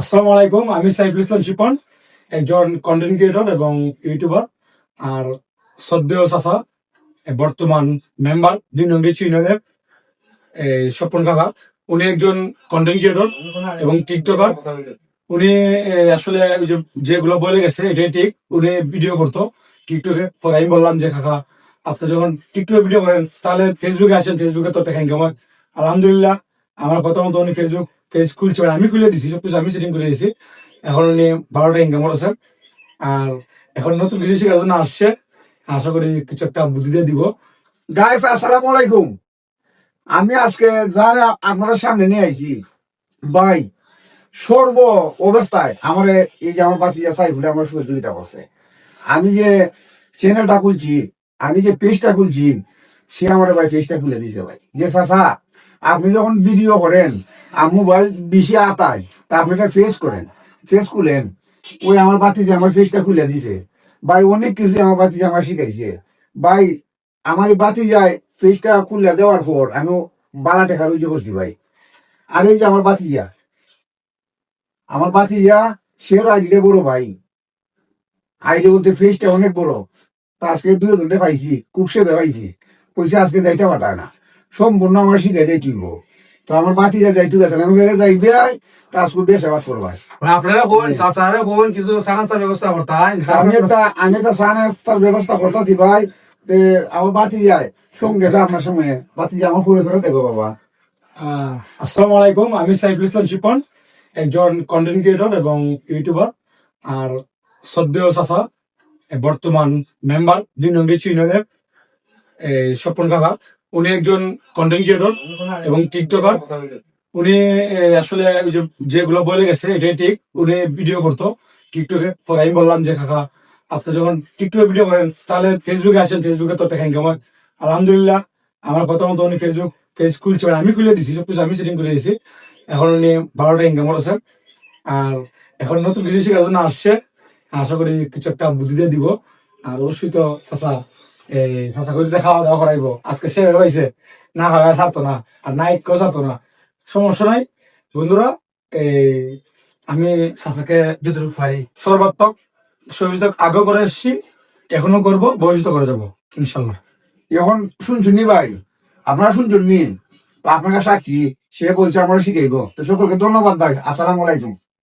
আসসালামু আলাইকুম, আমি সাইফুল ইসলাম শিপন, একজন কন্টেন্ট ক্রিয়েটর এবং ইউটিউবার আর চাচা, এ বর্তমান মেম্বার দুই নং রিচ স্বপন কাকা। উনি একজন কন্টেন্ট ক্রিয়েটর এবং টিকটকার উনি আসলে যে, যেগুলো বলে গেছে, এটাই ঠিক। উনি ভিডিও করতো টিকটকে আমি বললাম যে, কাকা, আপনি যখন টিকটকে ভিডিও করেন, তাহলে ফেসবুকে আসেন। ফেসবুকে তো দেখেন কেমন। আলহামদুলিল্লাহ, আমার কথা মতো উনি ফেসবুক পেজ খুলছে আমি খুলে দিছি, সবকিছু আমি সেটিং করে দিয়েছি এখন উনি বারোটা ইনকাম করেছেন আর এখন নতুন কিছু শেখার জন্য আসছে। আশা করি কিছু একটা বুদ্ধি দিয়ে দিব। গাইস আসসালামু আলাইকুম। আমি আজকে যারা আপনাদের সামনে নিয়ে আইছি, ভাই, সর্ব অবস্থায় আমার এই যে আমার বাতি সাইফুলে, আমার সহযোগিতা করছে আমি যে চ্যানেলটা খুলছি, আমি যে পেজটা খুলছি, সে আমার ভাই পেজটা খুলে দিয়েছে, ভাই। যে চাচা আপনি যখন ভিডিও করেন, আর মোবাইল বেশি আতায়, তা আপনি একটা ফেস করেন। ফেস খুলেন। ওই আমার বাতি যে আমার ফেসটা খুলে দিছে। ভাই, অনেক কিছু আমার বাতি আমার শিখাইছে। ভাই, আমার বাতি যায় ফেসটা খুলে দেওয়ার পর আমি বালা টাকা রুজু করছি ভাই। আর এই যে আমার বাতিজা আমার বাতিজা সের আইডিটা বড় ভাই। আইডি বলতে ফেসটা অনেক বড়। তা আজকে দুই ঘণ্টা পাইছি, খুব সেবে পাইছি। পয়সা আজকে যাইতে পাঠায় না। সম্পূর্ণ আমার শিখাই দেয় তুইব তো আমার বাতিজা যাইতে গেছে আমি গেলে যাই বেয়াই করবাই আপনারা কোন চাচারা কোন কিছু সানাসার ব্যবস্থা করতাই আমি একটা আমি একটা ব্যবস্থা করতেছি ভাই আমার বাতি যায় সঙ্গে আপনার সঙ্গে বাতি আমার পুরো ধরে দেখো বাবা। আহ, আসসালামু আলাইকুম আমি সাইফুল ইসলাম শিপন একজন কন্টেন্ট ক্রিয়েটর এবং ইউটিউবার আর সদ্য চাচা এ, বর্তমান মেম্বার দুই নং রিচ ইউনিয়নের এ, স্বপন কাকা। উনি একজন কন্টেন্ট ক্রিয়েটর এবং টিকটকার উনি আসলে যে, যেগুলো বলে গেছে, এটাই ঠিক। উনি ভিডিও করতো টিকটকে আমি বললাম যে, কাকা, আপনি যখন টিকটকে ভিডিও করেন, তাহলে ফেসবুকে আসেন। ফেসবুকে তো দেখেন কেমন আলহামদুলিল্লাহ, আমার কথা মতো উনি ফেসবুক পেজ খুলছে আমি খুলে দিছি, সবকিছু আমি সেটিং করে দিয়েছি এখন উনি বারোটা ইনকাম করেছেন আর এখন নতুন কিছু শেখার জন্য আসছে। আশা করি কিছু একটা বুদ্ধি দিয়ে দিব। আর অবশ্যই তো, চাচা এই করে যে খাওয়া দাওয়া করাইবো। আজকে সে হয়েছে না খাওয়া ছাড়তো না আর নাইট কেউ ছাড়তো না। সমস্যা নাই। বন্ধুরা এই আমি চাচাকে যতটুকু পারি। সর্বাত্মক আগে করে এসেছি এখনও করব ভবিষ্যতে করে যাব ইনশাল্লাহ এখন শুনছুন ভাই? আপনারা শুনছুন নি? তো আপনার সাক্ষী সে বলছে আমরা শিখাইবো। তো সকলকে ধন্যবাদ ভাই আসসালামু আলাইকুম।